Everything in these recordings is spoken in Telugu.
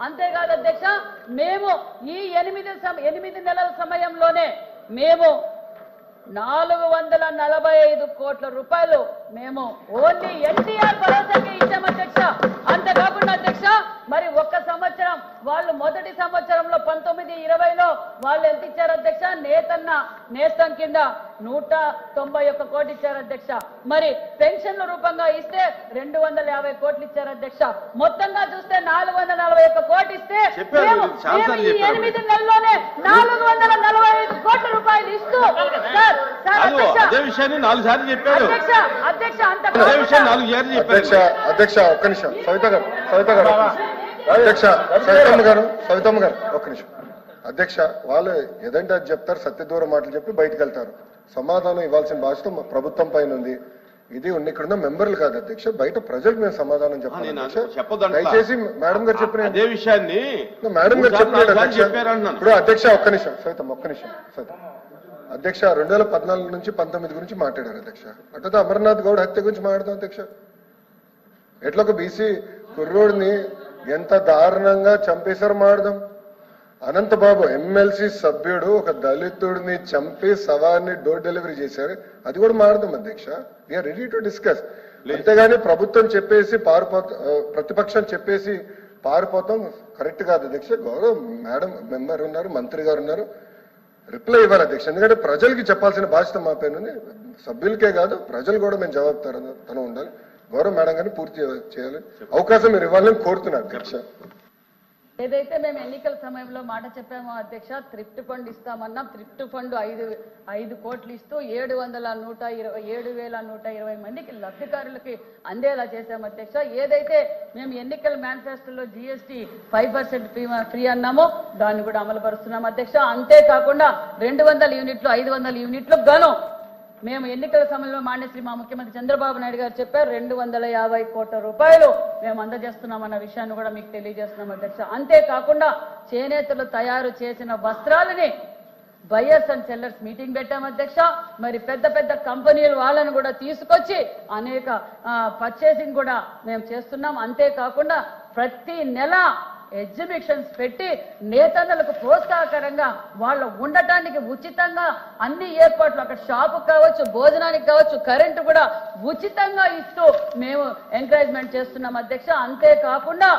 అంతేకాదు అధ్యక్ష మేము ఈ ఎనిమిది ఎనిమిది నెలల సమయంలోనే మేము నాలుగు వందల నలభై ఐదు కోట్ల రూపాయలు మేము ఓన్లీ ఎన్టీఆర్ భరోసాకి వాళ్ళు మొదటి సంవత్సరంలో పంతొమ్మిది ఇరవైలో వాళ్ళు ఎంత ఇచ్చారు అధ్యక్ష? నేతన్న నేస్తం కింద నూట తొంభై ఒక్క కోటి ఇచ్చారు అధ్యక్ష. మరి పెన్షన్ల రూపంగా ఇస్తే రెండు వందల యాభై కోట్లు ఇచ్చారు అధ్యక్ష. మొత్తంగా చూస్తే నాలుగు వందల నలభై ఒక్క కోటి ఇస్తే. ఎనిమిది నెలల్లోనే నాలుగు వందల నలభై ఐదు కోట్ల రూపాయలు ఇస్తూ సార్ సార్ కాదు అధ్యక్ష. అదే విషయాన్ని నాలుగు సార్లు చెప్పారు. అధ్యక్ష అధ్యక్ష అంత అధ్యక్ష ఒక్క నిమిషం. సవిత గారు సవిత గారు. అధ్యక్ష సవితమ్మ గారు సవితమ్మ గారు ఒక్క నిమిషం. అధ్యక్ష వాళ్ళు ఏదంటే అది చెప్తారు సత్యదూర మాటలు చెప్పి బయటకు వెళ్తారు. సమాధానం ఇవ్వాల్సిన బాధ్యత మా ప్రభుత్వం పైన ఉంది. ఇది ఉన్న ఇక్కడ ఉన్న మెంబర్లు కాదు అధ్యక్ష బయట ప్రజలకు మేము సమాధానం చెప్పాలి. దయచేసి మేడం గారు చెప్పిన అదే విషయాన్ని మేడం గారు అంటున్నాను ఇప్పుడు అధ్యక్ష ఒక్క నిమిషం సైతం ఒక్క నిమిషం సైతం అధ్యక్ష రెండు వేల పద్నాలుగు నుంచి పంతొమ్మిది గురించి మాట్లాడారు అధ్యక్ష. అట్లా అమర్నాథ్ గౌడ్ హత్య గురించి మాట్లాడదాం అధ్యక్ష. ఎట్లా ఒక బీసీ కుర్రోడిని ఎంత దారుణంగా చంపేశారు మాడదాం అనంతబాబు ఎమ్మెల్సీ సభ్యుడు ఒక దళితుడిని చంపి శవాన్ని డోర్ డెలివరీ చేశారు. అది కూడా మాడదాం అధ్యక్ష. వీఆర్ రెడీ టు డిస్కస్ అంతేగాని ప్రభుత్వం చెప్పేసి పారిపోతా ప్రతిపక్షం చెప్పేసి పారిపోతాం. కరెక్ట్ కాదు అధ్యక్ష. గౌరవ్ మేడం మెంబర్ ఉన్నారు మంత్రి గారు ఉన్నారు. రిప్లై ఇవ్వాలి అధ్యక్ష. ఎందుకంటే ప్రజలకి చెప్పాల్సిన బాధ్యత మా పైన ఉంది. సభ్యులకే కాదు ప్రజలు కూడా మేము జవాబుదారు ఉండాలి. గౌరవ మేడం గారిని పూర్తి చేయాలి. అవకాశం మీరు ఇవ్వాలని కోరుతున్నారు అధ్యక్ష. ఏదైతే మేము ఎన్నికల సమయంలో మాట చెప్పామో అధ్యక్ష థ్రిఫ్ట్ ఫండ్ ఇస్తామన్నాం. థ్రిఫ్ట్ ఫండ్ ఐదు ఐదు కోట్లు ఇస్తూ ఏడు వందల నూట ఇరవై ఏడు వేల నూట ఇరవై మందికి లబ్ధిదారులకి అందేలా చేశాం అధ్యక్ష. ఏదైతే మేము ఎన్నికల మేనిఫెస్టోలో జిఎస్టీ ఫైవ్ పర్సెంట్ ఫ్రీ అన్నామో దాన్ని కూడా అమలు పరుస్తున్నాం అధ్యక్ష. అంతేకాకుండా రెండు వందల యూనిట్లు ఐదు వందల యూనిట్లు గాను మేము ఎన్నికల సమయంలో మాన్యశ్రీ మా ముఖ్యమంత్రి చంద్రబాబు నాయుడు గారు చెప్పారు రెండు వందల యాభై కోట్ల రూపాయలు మేము అందజేస్తున్నామన్న విషయాన్ని కూడా మీకు తెలియజేస్తున్నాం అధ్యక్ష. అంతేకాకుండా చేనేతలు తయారు చేసిన వస్త్రాలని బయర్స్ అండ్ సెల్లర్స్ మీటింగ్ పెట్టాం అధ్యక్ష. మరి పెద్ద పెద్ద కంపెనీలు వాళ్ళని కూడా తీసుకొచ్చి అనేక పర్చేసింగ్ కూడా మేము చేస్తున్నాం. అంతేకాకుండా ప్రతి నెల ఎగ్జిబిషన్స్ పెట్టి నేతన్నలకు ప్రోత్సాహకరంగా వాళ్ళు ఉండటానికి ఉచితంగా అన్ని ఏర్పాట్లు అక్కడ షాపు కావచ్చు భోజనానికి కావచ్చు కరెంటు కూడా ఉచితంగా ఇస్తూ మేము ఎంకరేజ్మెంట్ చేస్తున్నాం అధ్యక్ష. అంతేకాకుండా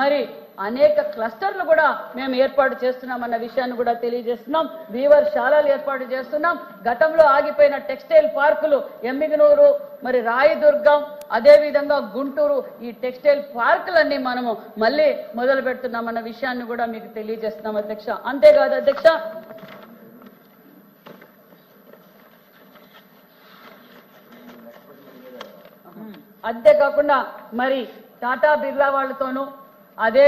మరి అనేక క్లస్టర్లు కూడా మేము ఏర్పాటు చేస్తున్నాం అన్న విషయాన్ని కూడా తెలియజేస్తున్నాం. వీవర్ శాలలు ఏర్పాటు చేస్తున్నాం. గతంలో ఆగిపోయిన టెక్స్టైల్ పార్కులు ఎమ్మిగనూరు మరి రాయదుర్గం అదేవిధంగా గుంటూరు ఈ టెక్స్టైల్ పార్కులన్నీ మనము మళ్ళీ మొదలు పెడుతున్నామన్న విషయాన్ని కూడా మీకు తెలియజేస్తున్నాం అధ్యక్ష. అంతేకాదు అధ్యక్ష అంతేకాకుండా మరి టాటా బిర్లా వాళ్ళతోనూ అదే